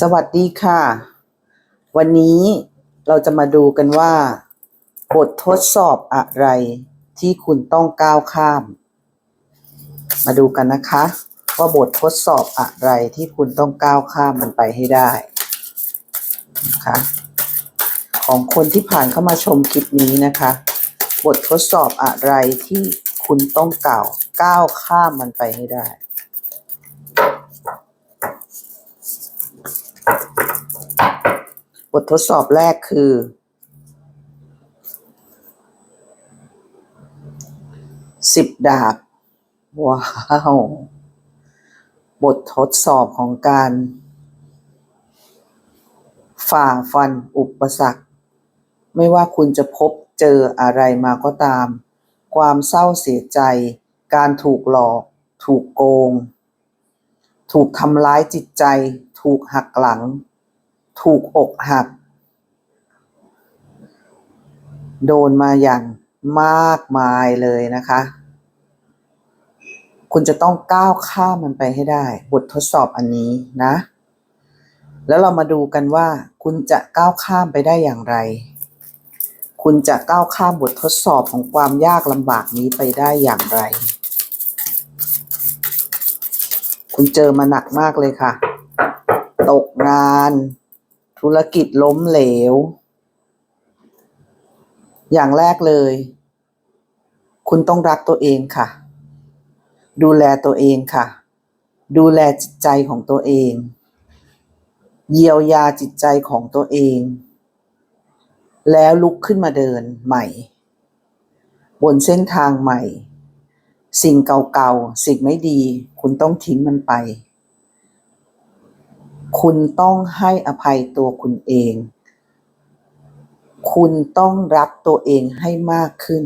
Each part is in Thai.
สวัสดีค่ะ วันนี้เราจะมาดูกันว่า บททดสอบอะไรที่คุณต้องก้าวข้าม มาดูกันนะคะ ว่าบททดสอบอะไรที่คุณต้องก้าวข้ามมันไปให้ได้นะคะของคนที่ผ่านเข้ามาชมคลิปนี้นะคะ บททดสอบอะไรที่คุณต้องก้าวก้าวข้ามมันไปให้ได้ ททดสอบแรกคือ สิบดาบ ว้าว บททดสอบของการ ฝ่าฟันอุปสรรค ไม่ว่าคุณจะพบเจออะไรมาก็ตาม ความเศร้าเสียใจ การถูกหลอก ถูกโกง ถูกทำร้ายจิตใจ ถูกหักหลัง ถูกอกหัก โดนมาอย่างมากมายเลยนะคะ คุณจะต้องก้าวข้ามมันไปให้ได้ บททดสอบอันนี้นะ แล้วเรามาดูกันว่า คุณจะก้าวข้ามไปได้อย่างไร คุณจะก้าวข้ามบททดสอบของความยากลำบากนี้ไปได้อย่างไร คุณเจอมาหนักมากเลยค่ะ ตกงาน ธุรกิจล้มเหลว อย่างแรกเลย คุณต้องรักตัวเองค่ะ ดูแลตัวเองค่ะ ดูแลจิตใจของตัวเอง เยียวยาจิตใจของตัวเอง แล้วลุกขึ้นมาเดินใหม่ บนเส้นทางใหม่ สิ่งเก่าๆ สิ่งไม่ดี คุณต้องทิ้งมันไป คุณต้องให้อภัยตัวคุณเอง คุณต้องรักตัวเองให้มากขึ้น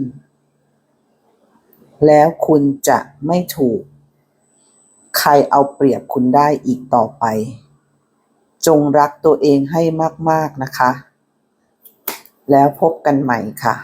แล้วคุณจะไม่ถูก ใครเอาเปรียบคุณได้อีกต่อไป จงรักตัวเองให้มาก ๆ นะคะ แล้วพบกันใหม่ค่ะ